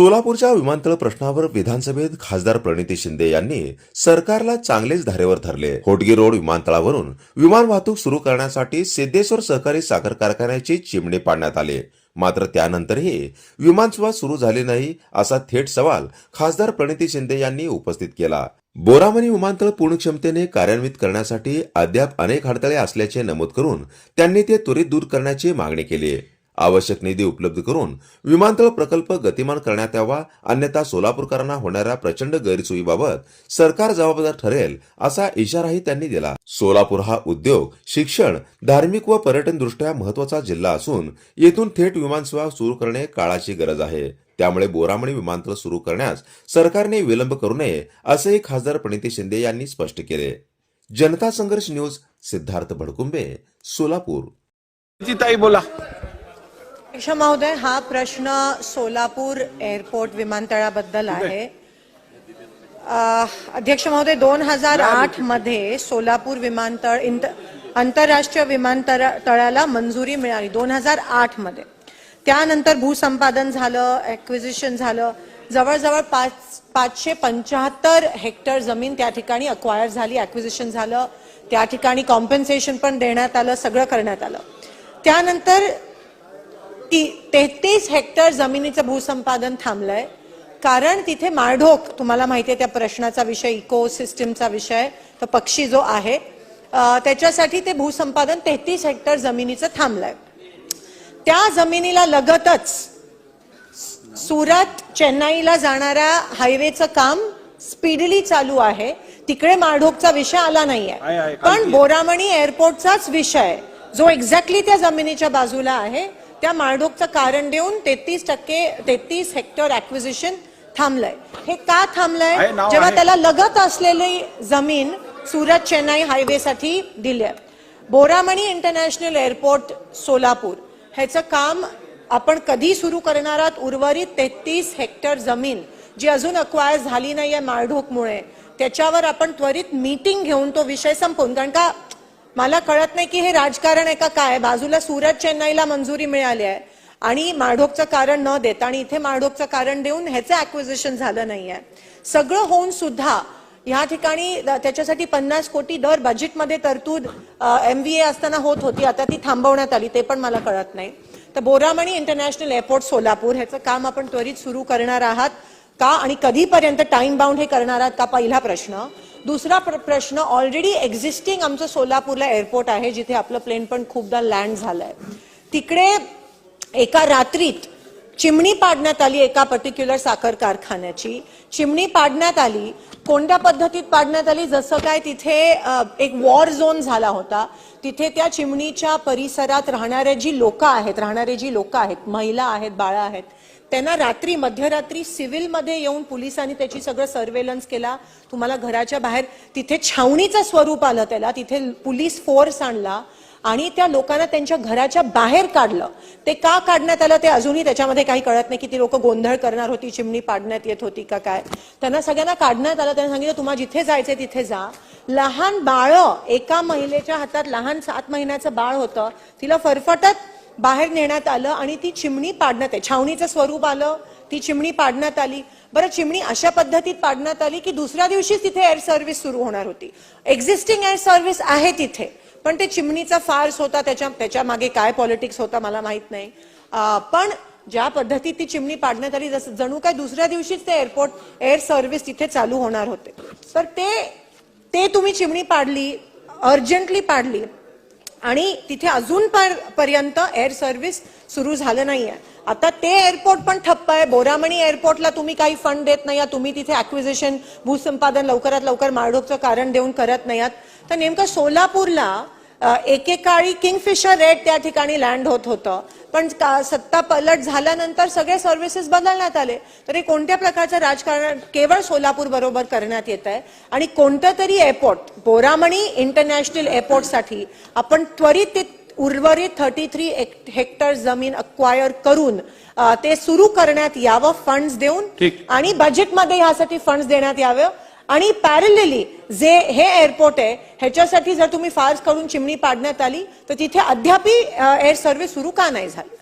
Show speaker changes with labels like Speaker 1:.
Speaker 1: सोलापूरच्या विमानतळ प्रश्नावर विधानसभेत खासदार प्रणिती शिंदे यांनी सरकारला चांगलेच धारेवर धरले. होटगी रोड विमानतळावरून विमान वाहतूक सुरू करण्यासाठी सिद्धेश्वर सहकारी साखर कारखान्याची चिमणी पाडण्यात आली. मात्र त्यानंतरही विमानसेवा सुरू झाली नाही असा थेट सवाल खासदार प्रणिती शिंदे यांनी उपस्थित केला. बोरामणी विमानतळ पूर्ण क्षमतेने कार्यान्वित करण्यासाठी अद्याप अनेक अडथळे असल्याचे नमूद करून त्यांनी ते त्वरित दूर करण्याची मागणी केली. आवश्यक निधी उपलब्ध करून विमानतळ प्रकल्प गतिमान करण्यात यावा अन्यथा सोलापूरकरांना होणाऱ्या प्रचंड गैरसोयीबाबत सरकार जबाबदार ठरेल असा इशाराही त्यांनी दिला. सोलापूर हा उद्योग शिक्षण धार्मिक व पर्यटन दृष्ट्या महत्त्वाचा जिल्हा असून येथून थेट विमानसेवा सुरू करणे काळाची गरज आहे. त्यामुळे बोरामणी विमानतळ सुरू करण्यास सरकारने विलंब करू नये असेही खासदार प्रणिती शिंदे यांनी स्पष्ट केले. जनता संघर्ष न्यूज सिद्धार्थ भडकुंबे सोलापूर.
Speaker 2: ताई बोला.
Speaker 3: महोदय हा प्रश्न सोलापूर एअरपोर्ट विमानतळाबद्दल आहे. अध्यक्ष महोदय दोन हजार आठमध्ये सोलापूर विमानतळ आंतरराष्ट्रीय विमानतळ तळाला मंजुरी मिळाली दोन हजार आठमध्ये. त्यानंतर भूसंपादन झालं ऍक्विजिशन झालं. जवळजवळ पाच पाचशे पंच्याहत्तर हेक्टर जमीन त्या ठिकाणी अक्वायर झाली ऍक्विजिशन झालं. त्या ठिकाणी कॉम्पेन्सेशन पण देण्यात आलं सगळं करण्यात आलं. त्यानंतर ती तेहतीस हेक्टर जमिनीचं भूसंपादन थांबलंय. कारण तिथे माळढोक तुम्हाला माहिती आहे त्या प्रश्नाचा विषय इको सिस्टीमचा विषय तो पक्षी जो आहे त्याच्यासाठी ते भूसंपादन तेहतीस हेक्टर जमिनीचं थांबलंय. त्या जमिनीला लगतच सुरत चेन्नईला जाणाऱ्या हायवेचं काम स्पीडली चालू आहे. तिकडे माळढोकचा विषय आला नाहीये.
Speaker 2: आहे,
Speaker 3: पण. बोरामणी एअरपोर्टचाच विषय जो एक्झॅक्टली त्या जमिनीच्या बाजूला आहे त्या माळढोकचं कारण देऊन तेहतीस टक्के तेहतीस हेक्टर ऍक्विजिशन थांबलंय. हे का थांबलंय?
Speaker 2: आहे,
Speaker 3: जेव्हा
Speaker 2: आहे.
Speaker 3: त्याला लगत असलेली जमीन सुरत चेन्नई हायवेसाठी दिली आहे बोरामणी इंटरनॅशनल एअरपोर्ट सोलापूर. ह्याचं काम आपण कधी सुरू करणार आहात? उर्वरित तेहतीस हेक्टर जमीन जी अजून अक्वायर झाली नाहीये माळढोकमुळे. त्याच्यावर आपण त्वरित मीटिंग घेऊन तो विषय संपवून कारण का मला कळत नाही की हे राजकारण आहे का काय? बाजूला सुरत चेन्नईला मंजुरी मिळाली आहे आणि माळढोकचं कारण न देता आणि इथे माळढोकचं कारण देऊन ह्याचं ऍक्विजिशन झालं नाहीये. सगळं होऊन सुद्धा ह्या ठिकाणी त्याच्यासाठी पन्नास कोटी दर बजेटमध्ये तरतूद एम व्ही ए असताना होत होती. आता ती थांबवण्यात आली ते पण मला कळत नाही. तर बोरामणी इंटरनॅशनल एअरपोर्ट सोलापूर ह्याचं काम आपण त्वरित सुरू करणार आहात का? आणि कधीपर्यंत टाइम बाउंड हे करणार आहात का? पहिला प्रश्न. दुसरा प्र- प्रश्न ऑलरेडी एक्झिस्टिंग आमचं सोलापूरला एअरपोर्ट आहे जिथे आपलं प्लेन पण खूपदा लँड झालंय. तिकडे एका रात्रीत चिमणी पाडण्यात आली एका पर्टिक्युलर साखर कारखान्याची. चिमणी पाडण्यात आली कोणत्या पद्धतीत पाडण्यात आली? जसं काय तिथे एक वॉर झोन झाला होता. तिथे त्या चिमणीच्या परिसरात राहणारे जी लोक आहेत राहणारे जी लोक आहेत महिला आहेत बाळा आहेत त्यांना रात्री मध्यरात्री सिव्हिलमध्ये येऊन पोलिसांनी त्याची सगळं सर्वेलन्स केला. तुम्हाला घराच्या बाहेर तिथे छावणीचं स्वरूप आलं त्याला. तिथे पोलीस फोर्स आणला. आणि त्या लोकांना त्यांच्या घराच्या बाहेर काढलं. ते का काढण्यात आलं ते अजूनही त्याच्यामध्ये काही कळत नाही की ती लोक गोंधळ करणार होती चिमणी पाडण्यात येत होती का काय. त्यांना सगळ्यांना काढण्यात आलं त्यांना सांगितलं तुम्हाला जिथे जायचंय तिथे जा. लहान बाळ एका महिलेच्या हातात लहान सात महिन्याचं बाळ होतं तिला फरफटत बाहेर नेण्यात आलं आणि ती चिमणी पाडण्यात आहे छावणीचं स्वरूप आलं. ती चिमणी पाडण्यात आली. बरं चिमणी अशा पद्धतीत पाडण्यात आली की दुसऱ्या दिवशीच तिथे एअर सर्व्हिस सुरू होणार होती. एक्झिस्टिंग एअर सर्व्हिस आहे तिथे पण ते चिमणीचा फार्स होता त्याच्या त्याच्यामागे काय पॉलिटिक्स होता मला माहीत नाही. पण ज्या पद्धतीत ती चिमणी पाडण्यात आली जसं जणू काय दुसऱ्या दिवशीच ते एअरपोर्ट एअर सर्व्हिस तिथे चालू होणार होते. तर ते ते तुम्ही चिमणी पाडली अर्जंटली पाडली. आणि तिथे अजून पर- पर्यंत एअर सर्व्हिस सुरू झालं नाहीये. आता ते एअरपोर्ट पण ठप्प आहे. बोरामणी एअरपोर्टला तुम्ही काही फंड देत नाही तुम्ही तिथे अक्विजिशन भूसंपादन लवकरात लवकर माळढोकचं कारण देऊन करत नाही आहात. तर नेमकं सोलापूरला एकेकाळी किंगफिशर रेड त्या ठिकाणी लँड होत होतं. पण का- सत्ता पलट झाल्यानंतर सगळे सर्व्हिसेस बदलण्यात आले. तरी कोणत्या प्रकारचं राजकारण केवळ सोलापूर बरोबर करण्यात येत आहे? आणि कोणतं तरी एअरपोर्ट बोरामणी इंटरनॅशनल एअरपोर्टसाठी आपण त्वरित उर्वरित थर्टी थ्री हेक्टर जमीन अक्वायर करून ते सुरू करण्यात यावं फंड्स देऊन. आणि बजेटमध्ये ह्यासाठी फंड्स देण्यात यावे आणि पॅरलिली जे हे एअरपोर्ट आहे ह्याच्यासाठी जर तुम्ही फार्स करून चिमणी पाडण्यात आली तर तिथे अद्यापही एअर सर्व्हिस सुरू का नाही झाली